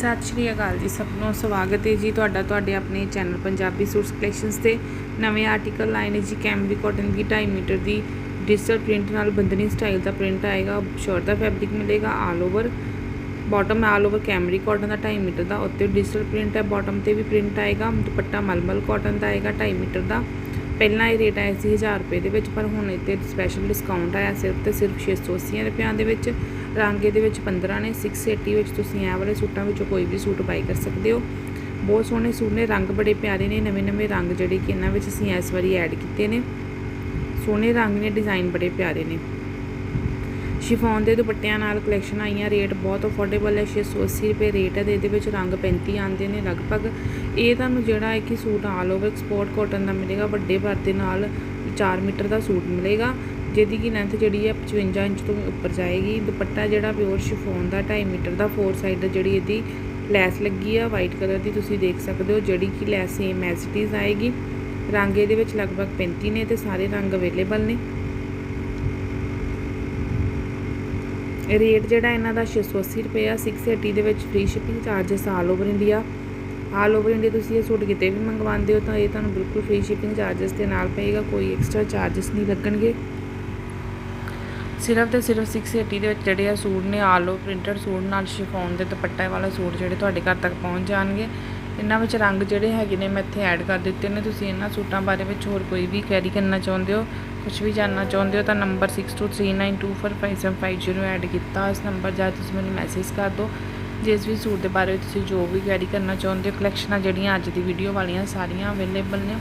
ਸਤਿ ਸ਼੍ਰੀ ਅਕਾਲ ਜੀ ਸਭ ਨੂੰ। ਸਵਾਗਤ ਹੈ ਜੀ ਤੁਹਾਡਾ ਤੁਹਾਡੇ ਆਪਣੇ ਚੈਨਲ ਪੰਜਾਬੀ ਸੂਟਸ ਕਲੈਕਸ਼ਨਸ ਤੇ। ਨਵੇਂ ਆਰਟੀਕਲ ਆਏ ਨੇ ਜੀ ਕੈਮਰੀ ਕਾਟਨ ਦੀ 2.5 ਮੀਟਰ ਦੀ। ਡਿਜੀਟਲ ਪ੍ਰਿੰਟ ਨਾਲ ਬੰਦਨੀ ਸਟਾਈਲ ਦਾ ਪ੍ਰਿੰਟ ਆਏਗਾ। ਸ਼ਰਟ ਦਾ ਫੈਬਰਿਕ ਮਿਲੇਗਾ all over bottom all over cambric cotton ਦਾ 2.5 ਮੀਟਰ ਦਾ। ਉੱਤੇ ਡਿਜੀਟਲ ਪ੍ਰਿੰਟ ਹੈ। ਬਾਟਮ ਤੇ ਵੀ ਪ੍ਰਿੰਟ ਆਏਗਾ। ਦੁਪੱਟਾ ਮਲਮਲ ਕਾਟਨ ਦਾ ਆਏਗਾ 2.5 ਮੀਟਰ ਦਾ। ਪਹਿਲਾਂ ਇਹ ਰੇਟ ਆਇਆ ਸੀ 1000 ਰੁਪਏ ਦੇ ਵਿੱਚ, ਪਰ ਹੁਣ ਇੱਥੇ ਸਪੈਸ਼ਲ ਡਿਸਕਾਊਂਟ ਆਇਆ ਸਿਰਫ ਤੇ ਸਿਰਫ 680 ਰੁਪਿਆਂ ਦੇ ਵਿੱਚ। ਰੰਗ ਇਹਦੇ ਵਿੱਚ 15 ਨੇ 680 ਵਿੱਚ ਤੁਸੀਂ ਇਹ ਵਾਲੇ ਸੂਟਾਂ ਵਿੱਚੋਂ ਕੋਈ ਵੀ ਸੂਟ ਬਾਈ ਕਰ ਸਕਦੇ ਹੋ। ਬਹੁਤ ਸੋਹਣੇ ਸੂਟ ਨੇ, ਰੰਗ ਬੜੇ ਪਿਆਰੇ ਨੇ, ਨਵੇਂ ਨਵੇਂ ਰੰਗ ਜਿਹੜੇ ਕਿ ਇਹਨਾਂ ਵਿੱਚ ਅਸੀਂ ਇਸ ਵਾਰੀ ਐਡ ਕੀਤੇ ਨੇ। ਸੋਹਣੇ ਰੰਗ ਨੇ ਡਿਜ਼ਾਈਨ ਬੜੇ ਪਿਆਰੇ ਨੇ। ਸ਼ਿਫੋਨ ਦੇ ਦੁਪੱਟਿਆਂ ਨਾਲ ਕਲੈਕਸ਼ਨ ਆਈਆਂ ਰੇਟ ਬਹੁਤ ਅਫੋਰਡੇਬਲ ਹੈ 680 ਰੁਪਏ ਰੇਟ ਹੈ ਤੇ ਇਹਦੇ ਵਿੱਚ ਰੰਗ 35 ਆਉਂਦੇ ਨੇ ਲਗਭਗ। ਇਹ ਤੁਹਾਨੂੰ ਜਿਹੜਾ ਹੈ ਕਿ suit all over export cotton ਦਾ ਮਿਲੇਗਾ, ਵੱਡੇ ਭਰ ਨਾਲ 4 ਮੀਟਰ ਦਾ ਸੂਟ ਮਿਲੇਗਾ, ਜਿਹਦੀ ਕਿ ਲੈਂਥ ਜਿਹੜੀ ਹੈ 55 ਇੰਚ ਤੋਂ ਉੱਪਰ ਜਾਏਗੀ। ਦੁਪੱਟਾ ਜਿਹੜਾ ਪਿਓਰ ਸ਼ਿਫੋਨ ਦਾ 2.5 ਮੀਟਰ ਦਾ ਫੋਰ ਸਾਈਡ ਜਿਹੜੀ ਇਹਦੀ ਲੈਸ ਲੱਗੀ ਆ ਵਾਈਟ ਕਲਰ ਦੀ ਤੁਸੀਂ ਦੇਖ ਸਕਦੇ ਹੋ, ਜਿਹੜੀ ਕਿ lace same as it is ਆਏਗੀ। ਰੰਗ ਇਹਦੇ ਵਿੱਚ ਲਗਭਗ 35 ਨੇ ਤੇ ਸਾਰੇ ਰੰਗ ਅਵੇਲੇਬਲ ਨੇ। ਰੇਟ ਜਿਹੜਾ ਇਹਨਾਂ ਦਾ 680 ਰੁਪਏ ਆ 680 ਦੇ ਵਿੱਚ free shipping charges all over India all over India ਤੁਸੀਂ ਇਹ ਸੂਟ ਕਿਤੇ ਵੀ ਮੰਗਵਾਉਂਦੇ ਹੋ ਤਾਂ ਇਹ ਤੁਹਾਨੂੰ ਬਿਲਕੁਲ ਫ੍ਰੀ ਸ਼ਿਪਿੰਗ ਚਾਰजेस ਦੇ ਨਾਲ ਪਏਗਾ, ਕੋਈ ਐਕਸਟਰਾ ਚਾਰजेस ਨਹੀਂ ਲੱਗਣਗੇ। ਸਿਰਫ ਤੇ ਸਿਰਫ 680 ਦੇ ਵਿੱਚ ਜਿਹੜੇ ਆ ਸੂਟ ਨੇ ਆਲ ਓਵਰ ਪ੍ਰਿੰਟਡ ਸੂਟ ਨਾਲ ਸ਼ਿਫੋਨ ਦੇ ਦੁਪੱਟੇ ਵਾਲਾ ਸੂਟ ਜਿਹੜੇ ਤੁਹਾਡੇ ਘਰ ਤੱਕ ਪਹੁੰਚ ਜਾਣਗੇ। ਇਹਨਾਂ ਵਿੱਚ ਰੰਗ ਜਿਹੜੇ ਹੈਗੇ ਨੇ ਮੈਂ ਇੱਥੇ ਐਡ ਕਰ ਦਿੱਤੇ ਨੇ। ਤੁਸੀਂ ਇਹਨਾਂ ਸੂਟਾਂ ਬਾਰੇ ਵਿੱਚ ਹੋਰ ਕੋਈ ਵੀ ਕੈਰੀ ਕਰਨਾ ਚਾਹੁੰਦੇ ਹੋ ਕੁਝ ਵੀ ਜਾਣਨਾ ਚਾਹੁੰਦੇ ਹੋ ਤਾਂ ਨੰਬਰ 6239245750 ਐਡ ਕੀਤਾ। ਇਸ ਨੰਬਰ ਜਾਂ ਤੁਸੀਂ ਮੈਨੂੰ ਮੈਸੇਜ ਕਰ ਦਿਓ। ਜਿਸ ਵੀ ਸੂਟ ਦੇ ਬਾਰੇ ਤੁਸੀਂ ਜੋ ਵੀ ਕੈਰੀ ਕਰਨਾ ਚਾਹੁੰਦੇ ਹੋ ਕਲੈਕਸ਼ਨਾਂ ਜਿਹੜੀਆਂ ਅੱਜ ਦੀ ਵੀਡੀਓ ਵਾਲੀਆਂ ਸਾਰੀਆਂ ਅਵੇਲੇਬਲ ਨੇ।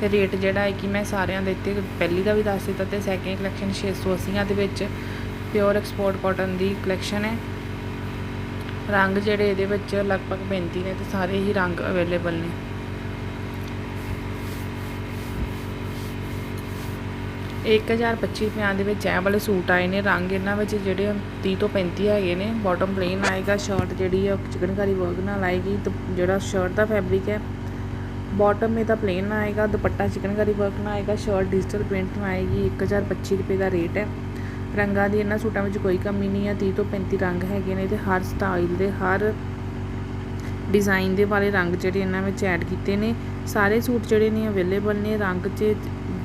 ਤੇ ਰੇਟ ਜਿਹੜਾ ਹੈ ਕਿ ਮੈਂ ਸਾਰਿਆਂ ਦੇ ਇੱਥੇ ਪਹਿਲੀ ਦਾ ਵੀ ਦੱਸ ਦਿੱਤਾ ਤੇ ਸੈਕਿੰਡ ਕਲੈਕਸ਼ਨ 680 ਦੇ ਵਿੱਚ। ਪਿਓਰ ਐਕਸਪੋਰਟ ਕਾਟਨ ਦੀ ਕਲੈਕਸ਼ਨ ਹੈ। ਰੰਗ ਜਿਹੜੇ ਇਹਦੇ ਵਿੱਚ ਲਗਭਗ 35 ਨੇ ਤੇ ਸਾਰੇ ਹੀ ਰੰਗ ਅਵੇਲੇਬਲ ਨੇ। ਇੱਕ ਹਜ਼ਾਰ ਪੱਚੀ ਰੁਪਿਆਂ ਦੇ ਵਿੱਚ ਇਹ ਵਾਲੇ ਸੂਟ ਆਏ ਨੇ। ਰੰਗ ਇਹਨਾਂ ਵਿੱਚ ਜਿਹੜੇ 30 ਤੋਂ 35 ਹੈਗੇ ਨੇ। ਬਾਟਮ ਪਲੇਨ ਆਏਗਾ ਸ਼ਰਟ ਜਿਹੜੀ ਹੈ ਚਿਕਨਕਾਰੀ ਵਰਕ ਨਾਲ ਆਏਗੀ। ਤੇ ਜਿਹੜਾ ਸ਼ਰਟ ਦਾ ਫੈਬਰਿਕ ਹੈ ਬਾਟਮ ਇਹਦਾ ਪਲੇਨ ਆਏਗਾ। ਦੁਪੱਟਾ ਚਿਕਨਕਾਰੀ ਵਰਕ ਨਾਲ ਆਏਗਾ। ਸ਼ਰਟ ਡਿਜੀਟਲ ਪ੍ਰਿੰਟ ਨਾਲ ਆਏਗੀ। 1025 ਰੁਪਏ ਦਾ ਰੇਟ ਹੈ। ਰੰਗਾਂ ਦੀ ਇਹਨਾਂ ਸੂਟਾਂ ਵਿੱਚ ਕੋਈ ਕਮੀ ਨਹੀਂ ਹੈ। 30 ਤੋਂ 35 ਰੰਗ ਹੈਗੇ ਨੇ ਤੇ ਹਰ ਸਟਾਈਲ ਦੇ, ਹਰ ਡਿਜ਼ਾਈਨ ਦੇ ਵਾਲੇ ਰੰਗ ਜਿਹੜੇ ਇਹਨਾਂ ਵਿੱਚ ਐਡ ਕੀਤੇ ਨੇ। ਸਾਰੇ ਸੂਟ ਜਿਹੜੇ ਨੇ ਅਵੇਲੇਬਲ ਨੇ। ਰੰਗ 'ਚ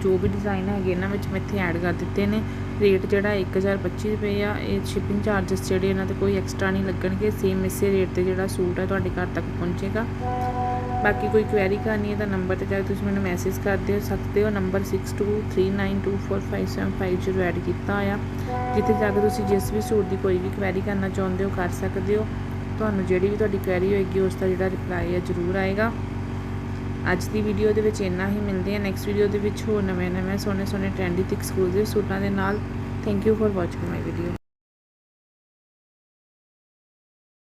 ਜੋ ਵੀ ਡਿਜ਼ਾਈਨ ਹੈਗੇ ਇਹਨਾਂ ਵਿੱਚ ਮੈਂ ਇੱਥੇ ਐਡ ਕਰ ਦਿੱਤੇ ਨੇ। ਰੇਟ ਜਿਹੜਾ 1025 ਰੁਪਏ ਆ। ਇਹ ਸ਼ਿਪਿੰਗ ਚਾਰजेस ਜਿਹੜੇ ਇਹਨਾਂ ਤੇ ਕੋਈ ਐਕਸਟਰਾ ਨਹੀਂ ਲੱਗਣਗੇ। ਸੇਮ ਇਸੇ ਰੇਟ ਤੇ ਜਿਹੜਾ ਸੂਟ ਹੈ ਤੁਹਾਡੇ ਘਰ ਤੱਕ ਪਹੁੰਚੇਗਾ। ਬਾਕੀ ਕੋਈ ਕੁਐਰੀ ਕਰਨੀ ਹੈ ਤਾਂ ਨੰਬਰ ਤੇ ਜਾ ਕੇ ਤੁਸੀਂ ਮੈਨੂੰ ਮੈਸੇਜ ਕਰ ਦਿਓ ਸਕਦੇ ਹੋ ਨੰਬਰ 6239245750 ਐਡ ਕੀਤਾ ਹੋਇਆ। ਜਿੱਥੇ ਜਾ ਕੇ ਤੁਸੀਂ ਜਿਸ ਵੀ ਸੂਟ ਦੀ ਕੋਈ ਵੀ ਕੁਐਰੀ ਕਰਨਾ ਚਾਹੁੰਦੇ ਹੋ ਕਰ ਸਕਦੇ ਹੋ। ਤੁਹਾਨੂੰ ਜਿਹੜੀ ਵੀ ਤੁਹਾਡੀ ਕੁਐਰੀ ਹੋਏਗੀ, ਉਸ ਦਾ ਜਿਹੜਾ ਰਿਪਲਾਈ ਹੈ ਜ਼ਰੂਰ ਆਏਗਾ। ਅੱਜ ਦੀ ਵੀਡੀਓ ਦੇ ਵਿੱਚ ਇੰਨਾ ਹੀ, ਮਿਲਦੇ ਆ ਨੈਕਸਟ ਵੀਡੀਓ ਦੇ ਵਿੱਚ ਹੋਰ ਨਵੇਂ ਨਵੇਂ ਸੋਹਣੇ ਸੋਹਣੇ ਟ੍ਰੈਂਡੀ ਤੇ ਐਕਸਕਲੂਸਿਵ ਸੂਟਾਂ ਦੇ ਨਾਲ। Thank you for watching my video